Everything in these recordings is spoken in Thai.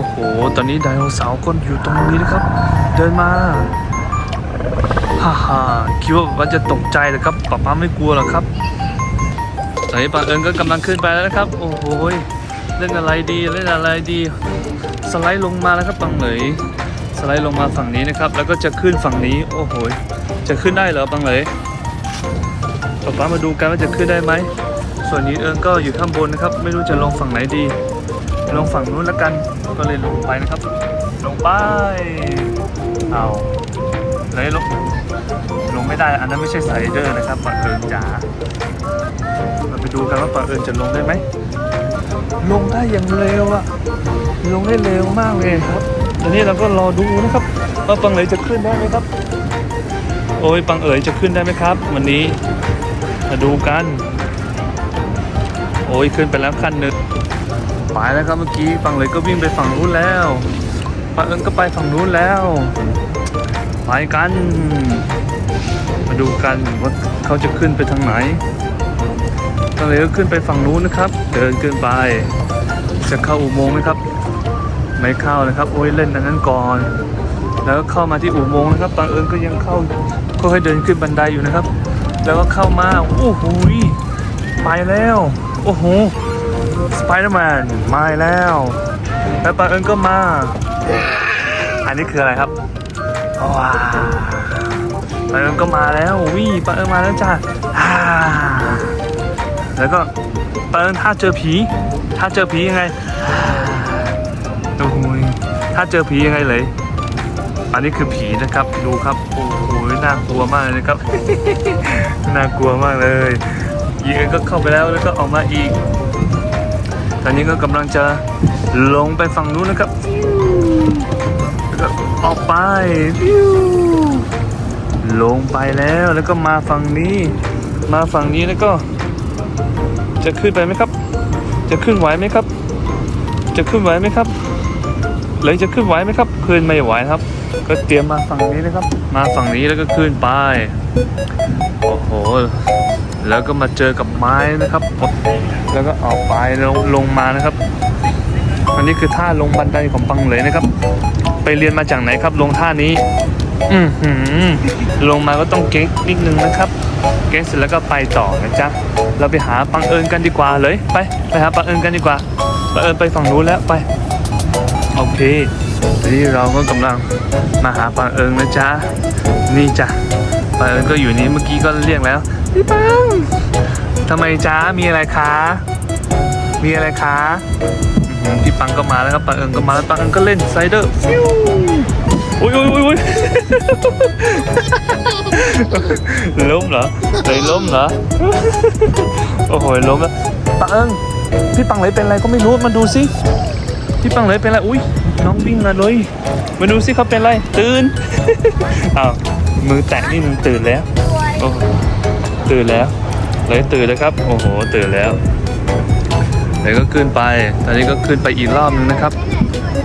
อ้โห ตอนนี้ไดโนเสาร์ก็อยู่ตรงนี้นะครับ เดินมาฮ่าฮ่าคิดว่าว่าจะตกใจเหรอครับป๊าป๊าไม่กลัวหรอกครับตอนนี้ปังเอิญก็กำลังขึ้นไปแล้วนะครับ โอ้โหเล่นอะไรดีเล่นอะไรดี สไลด์ลงมาแล้วครับปังเหลยสไลด์ลงมาฝั่งนี้นะครับ แล้วก็จะขึ้นฝั่งนี้ โอ้โห จะขึ้นได้เหรอปังเหลยป๊าป๊ามาดูกันว่าจะขึ้นได้ไหมส่วนนี้เอิญก็อยู่ข้างบนนะครับ ไม่รู้จะลงฝั่งไหนดี ลงฝั่งนู้นแล้วกัน ก็เลยลงไปนะครับ ลงไปเอาเลยลงลงไม่ได้อันนั้นไม่ใช่สไลเดอร์นะครับปังเอิญจ๋าเราไปดูกันว่าปังเอิญจะลงได้ไหมลงได้อย่างเร็วอะลงได้เร็วมากเลยครับตอนนี้เราก็รอดูนะครับว่าปังเอ๋ยจะขึ้นได้ไหมครับ โอ้ยปังเอ๋ยจะขึ้นได้ไหมครับ วันนี้มาดูกัน โอ้ยขึ้นไปแล้วขั้นหนึ่ง ไปแล้วครับเมื่อกี้ปังเลยก็วิ่งไปฝั่งนู้นแล้วปังเอิญก็ไปฝั่งนู้นแล้วไปกัน มาดูกันว่าเขาจะขึ้นไปทางไหนก็เลยก็ขึ้นไปฝั่งนู้นนะครับ เดินขึ้นไป จะเข้าอุโมงค์ไหมครับ ไม่เข้านะครับ โอ้ยเล่นอันนั้นก่อน แล้วเข้ามาที่อุโมงค์นะครับบางเอิญก็ยังเข้าก็ให้เดินขึ้นบันไดอยู่นะครับ แล้วก็เข้ามาโอ้โหไปแล้ว โอ้โห สไปเดอร์แมนมาแล้วแล้วบาเอิญก็มา อันนี้คืออะไรครับว้าวบาเอิญก็มาแล้ววิบาเอิญมาแล้วจ้าแล้วก็ปาเปิงถ้าเจอผี ถ้าเจอผียังไงโอ้โหถ้าเจอผียังไงเลย อันนี้คือผีนะครับดูครับโอ้โหน่ากลัวมากเลยครับน่ากลัวมากเลยยิงเองก็เข้าไปแล้วแล้วก็ออกมาอีก อนนี้ก็กำลังจะลงไปฝั่งนู้นนะครับแล้วก็ออกไป ลงไปแล้วแล้วก็มาฝั่งนี้ มาฝั่งนี้แล้วก็ จะขึ้นไปไหมครับ จะขึ้นไหวไหมครับ จะขึ้นไหวไหมครับเลยจะขึ้นไหวไหมครับ ขึ้นไม่ไหวครับ ก็เตรียมมาฝั่งนี้นะครับ มาฝั่งนี้แล้วก็ขึ้นไป โอ้โห แล้วก็มาเจอกับไม้นะครับ แล้วก็ออกไปล้วลงมานะครับ อันนี้คือท่าลงบันไดของปังเลยนะครับ ไปเรียนมาจากไหนครับ ลงท่านี้ อือหือลงมาก็ต้องเก๊กนิดนึงนะครับเก๊กเสร็จแล้วก็ไปต่อนะจ๊ะ เราไปหาปังเอิญกันดีกว่าเลย ไป ไปหาปังเอิญกันดีกว่าปังเอิญไปฝั่งนู้นแล้วไป โอเค นี้เราก็กำลังมาหาปังเอิญนะจ๊ะ นี่จ้ะปังเอิญก็อยู่นี้เมื่อกี้ก็เรียกแล้วพี่ปังทำไมจ๊ะมีอะไรคะ มีอะไรคะพี่ปังก็มาแล้วครับปังเอิญก็มาแล้วปังเอิญก็เล่นไซเดอร์ฟิวอุ้ยอุ้ยอุ้ยอุ้ยล้มเหรอเลยล้มเหรอ โอ้โหล้มแล้วปังเอิงพี่ปังเลยเป็นอะไรก็ไม่รู้มาดูสิพี่ปังเลยเป็นอะไรอุ้ย น้องวิ่งมาเลย มาดูสิเขาเป็นไร ตื่น อ้าวมือแตะนี่มันตื่นแล้วโอ้โตื่นแล้ว เลยตื่นแล้วครับ โอ้โห ตื่นแล้วเลยก็ขึ้นไป ตอนนี้ก็ขึ้นไปอีกรอบนึงนะครับ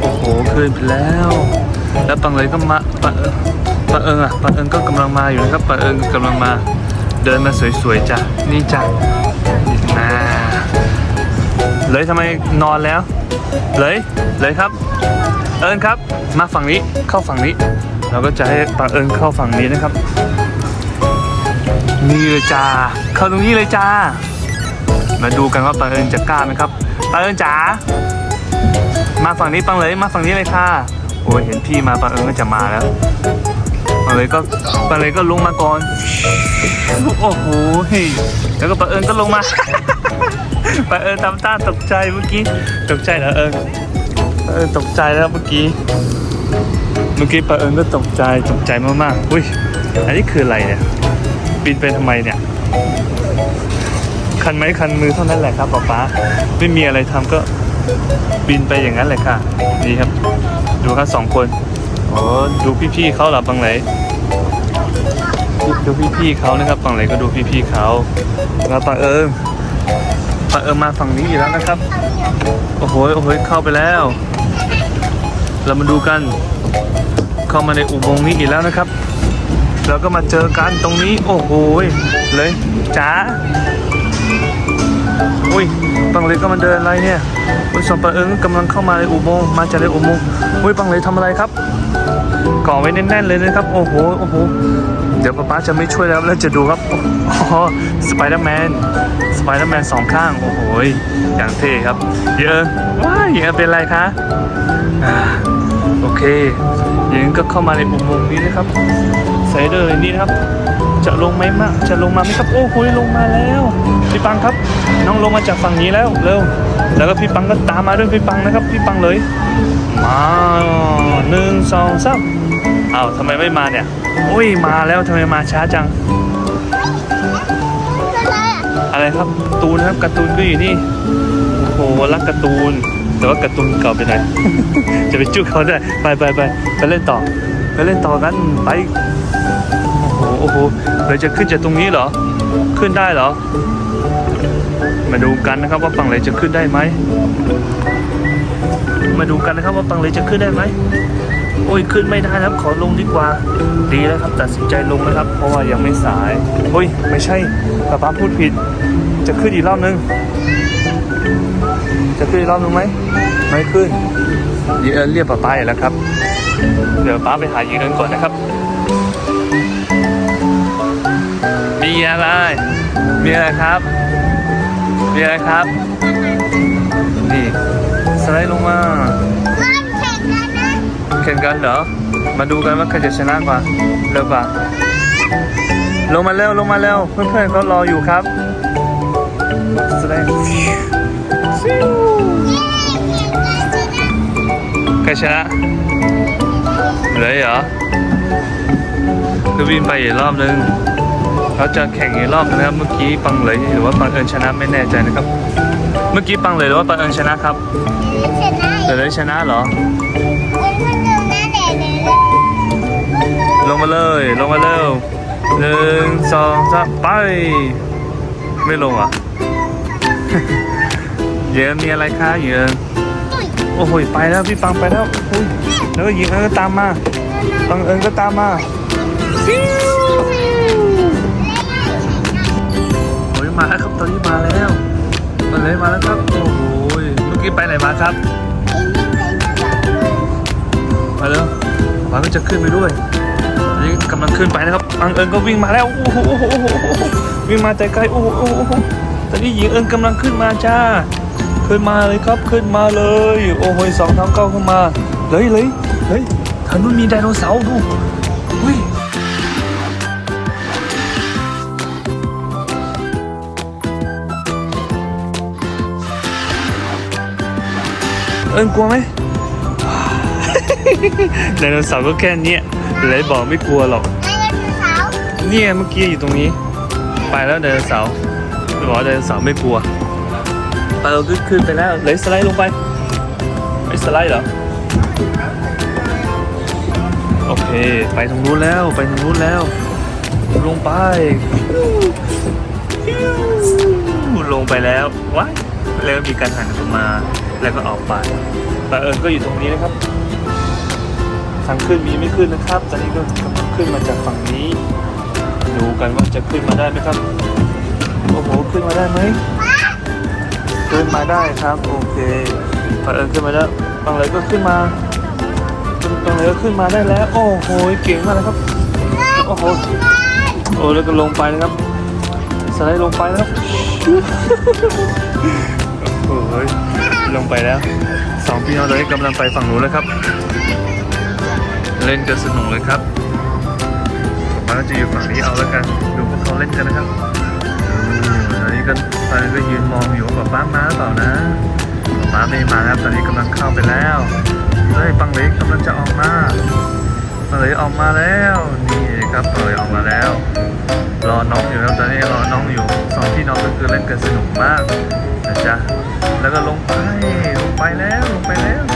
โอ้โห ขึ้นไปแล้ว แล้วปังเลยก็มาปะปะเอิงอะปะเอิงก็กำลังมาอยู่นะครับปะเอิงก็กำลังมา เดินมาสวยๆจ้ะ นี่จ้ะอ่า เลยทำไมนอนแล้ว เลยเลยครับ เอิญครับ มาฝั่งนี้เข้าฝั่งนี้ เราก็จะให้ปะเอิญเข้าฝั่งนี้นะครับ นี่เลยจ้าเข้าตรงนี้เลยจ้า มาดูกันว่าปะเอิญจะกล้าไหมครับปะเอิญจ๋ามาฝั่งนี้ปังเลยมาฝั่งนี้เลยค่ะโอ้ยเห็นพี่มาปังเอิญก็จะมาแล้วปังเลยก็ปังเลยก็ลงมาก่อนโอ้โหเฮ้ยแล้วก็ปังเอิญก็ลงมา ปเอิญทำท่าตกใจเมื่อกี้ ตกใจเหรอเอิญเอิญตกใจแล้วเมื่อกี้ เมื่อกี้ปังเอิญก็ตกใจตกใจมากๆอุ้ยอันนี้คืออะไรเนี่ยบินไปทำไมเนี่ย คันไม้คันมือเท่านั้นแหละครับป๊าป๊าไม่มีอะไรทำก็บินไปอย่างนั้นเลยค่ะนี่ครับ ดูครับสองคนโอ้ดูพี่ๆเขาหลับบังไหนดูพี่ๆเขานะครับฝั่งไหนก็ดูพี่ๆเขาแล้วปังเอิญ ปังเอิญมาฝั่งนี้อีกแล้วนะครับ โอ้โห โอ้โห เข้าไปแล้ว เรามาดูกัน เข้ามาในอุโมงค์นี้อีกแล้วนะครับ เราก็มาเจอกันตรงนี้ โอ้โห เลยจ๋า อุ้ยปังเลยก็มันเดินอะไรเนี่ยอุ้ยสองปังเอิงกำลังเข้ามาในอุโมงค์ มาจากในอุโมงค์ อุ้ยปังเลยทำอะไรครับก่อไว้แน่นๆเลยนะครับ โอ้โห โอ้โห เดี๋ยวป๊าป๊าจะไม่ช่วยแล้วแล้วจะดูครับอ๋อสไปเดอร์แมนสไปเดอร์แมนสองข้าง โอ้โหอย่างเท่ครับ เยอะว้ายเยอะเป็นไรคะโอเคยิงก็เข้ามาในอุโมงค์นี้นะครับไซเดอร์นี่นะครับ จะลงไหมมาจะลงมาไหมครับ โอ้โหลงมาแล้วพี่ปังครับ น้องลงมาจากฝั่งนี้แล้วเร็วแล้วก็พี่ปังก็ตามมาด้วยพี่ปังนะครับ พี่ปังเลย มาหนึ่งสองสาม อ้าวทำไมไม่มาเนี่ยโอ้ยมาแล้วทำไมมาช้าจัง อะไรครับการ์ตูนครับการ์ตูนก็อยู่นี่โอ้โหรักการ์ตูน แต่ว่าการ์ตูนเก่าไปไหน จะไปจุกเขาได้ไปไปไปไปเล่นต่อ ไปเล่นต่อกันไปโอ้โหโอ้โหเราจะขึ้นจากตรงนี้เหรอ ขึ้นได้เหรอ มาดูกันนะครับว่าปังเลยจะขึ้นได้ไหมมาดูกันนะครับว่าปังเลยจะขึ้นได้ไหม โอ้ยขึ้นไม่ได้นะครับขอลงดีกว่า ดีแล้วครับตัดสินใจลงนะครับ เพราะว่ายังไม่สายโอ้ยไม่ใช่ป้าป้าพูดผิด จะขึ้นอีกรอบนึง จะขึ้นอีกรอบนึงไหมไม่ขึ้นยีเอิญเรียกป้าป้าอีกแล้วครับ เดี๋ยวป้าไปหายีเอิญก่อนนะครับ มีอะไร มีอะไรครับ มีอะไรครับ นี่สไลด์ลงมา แข่งกันเหรอ มาดูกันว่าใครจะชนะกว่าเร็วกว่าลงมาเร็วลงมาเร็วเพื่อนๆเขารออยู่ครับสไลด์ฟิวใครชนะเลยเหรอคือวินไปอีกรอบนึงเขาจะแข่งอีกรอบนึงนะครับ เมื่อกี้ปังเลยหรือว่าปังเอิญชนะไม่แน่ใจนะครับ เมื่อกี้ปังเลยหรือว่าปังเอิญชนะครับเดี๋ยวเลยชนะเหรอ งมาเลย ลงมาเร็วหนึ่งสองสามไป ไม่ลงอะ เยินมีอะไรคะเยินโอ้โหไปแล้วพี่ปังไปแล้วอุ้ยแล้วก็หญิงเอิญก็ตามมาปังเอิญก็ตามมาโอ้ยมาแล้วครับตอนนี้มาแล้วมาเลยมาแล้วครับโอ้โหเมื่อกี้ไปไหนมาครับมาแล้วป้าก็จะขึ้นไปด้วย กำลังขึ้นไปนะครับอังเอิญก็วิ่งมาแล้วโอ้โหวิ่งมาแต่ไกลโอ้โหตอนนี้หญิงเอิญกำลังขึ้นมาจ้า ขึ้นมาเลยครับขึ้นมาเลย โอ้โหสองเท้าเก้าขึ้นมาเลยเลยเลยทางนู้นมีไดโนเสาร์ดูอุ้ยเอิญกลัวไหมไดโนเสาร์ก็แค่นี้ ยเลยบอกไม่กลัวหรอก เนี่ยเมื่อกี้อยู่ตรงนี้ ไปแล้วไดโนเสาร์ไม่บอกว่าไดโนเสาร์ไม่กลัวไปเราขึ้นขึ้นไปแล้วเลยสไลด์ลงไปไม่สไลด์เหรอโอเค ไปตรงนู้นแล้วไปตรงนู้นแล้ว ลงไปลงไปแล้วว้ายแล้วมีการหันกลับมาแล้วก็ออกไปแต่เอิญก็อยู่ตรงนี้นะครับ ทางขึ้นมีไม่ขึ้นนะครับ ตอนนี้ก็กำลังขึ้นมาจากฝั่งนี้ ดูกันว่าจะขึ้นมาได้ไหมครับ โอ้โห ขึ้นมาได้ไหม ขึ้นมาได้ครับ โอเคบังเอิญขึ้นมาแล้วบางเลยก็ขึ้นมาบางเลยก็ขึ้นมาได้แล้ว โอ้โห เก่งมากเลยครับ โอ้โห โอ้แล้วก็ลงไปนะครับ สไลด์ลงไปนะครับ โอ้โหลงไปแล้วสองพี่น้องเลยกำลังไปฝั่งนู้นแล้วครับ เล่นกันสนุกเลยครับผมาจะอยู่ฝั่งนี้เอาแล้วกัน ดูพวกเขาเล่นกันนะครับตอนนี้ก็ตอนนี้ก็ยืนมองอยู่ว่าป้ามาหรือเปล่านะป้าไม่มาครับตอนนี้กำลังเข้าไปแล้วเฮ้ยปังเล็กกำลังจะออกมาปังเล็กออกมาแล้วนี่ครับเออออกมาแล้ว รอน้องอยู่ครับตอนนี้รอน้องอยู่สองพี่น้องก็คือเล่นกันสนุกมากนะจ๊ะแล้วก็ลงไปลงไปแล้วลงไปแล้ว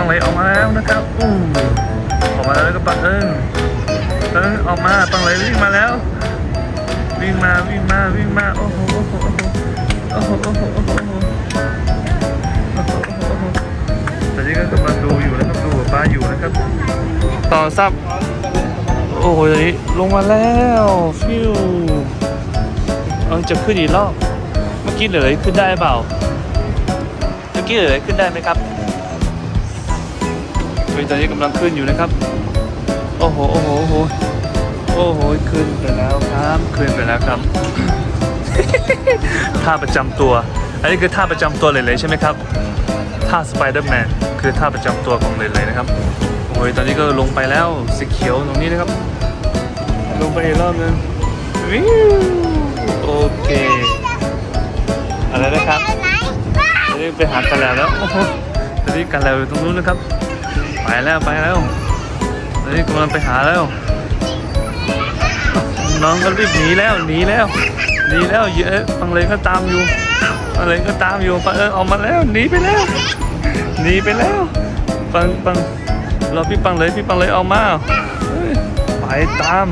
ต้องไหลออกมาแล้วนะครับอู้ออกมาแล้วก็ปังเอิงเอิงออกมาปังไหลวิ่งมาแล้ว วิ่งมาวิ่งมาวิ่งมาโอ้โหโอ้โหโอ้โหโอ้โหโอ้โหตอนนี้ก็กำลังดูอยู่นะครับดูป้าอยู่นะครับ ต่อซับโอ้โหโลงมาแล้วฟิวเออจะขึ้นอีกรอบเมื่อกี้เหลือขึ้นได้เปล่าเมื่อกี้เหลือขึ้นได้ไหมครับ เฮ้ยตอนนี้กำลังขึ้นอยู่นะครับ โอ้โห โอ้โห โอ้โห โอ้โห ขึ้นไปแล้วครับ ขึ้นไปแล้วครับ ท่าประจำตัว อันนี้คือท่าประจำตัวเลยเลยใช่ไหมครับ ท่าสไปเดอร์แมนคือท่าประจำตัวของเลยเลยนะครับ โอ้ย ตอนนี้ก็ลงไปแล้ว สีเขียวตรงนี้นะครับ ลงไปอีกรอบนึงวิวโอเค อะไรนะครับตอนนี้ไปหากันแล้วแล้วโอ้โหตอนนี้กันแล้วอยู่ตรงนู้นนะครับ ไปแล้วไปแล้วตอนนี้กำลังไปหาแล้ว น้องก็รีบหนีแล้วหนีแล้วหนีแล้วเยอะฟังเลยก็ตามอยู่ฟังเลยก็ตามอยู่ปังเออออกมาแล้วหนีไปแล้วหนีไปแล้วปังปังรอพี่ปังเลยพี่ปังเลยออกมาเฮ้ยไปตาม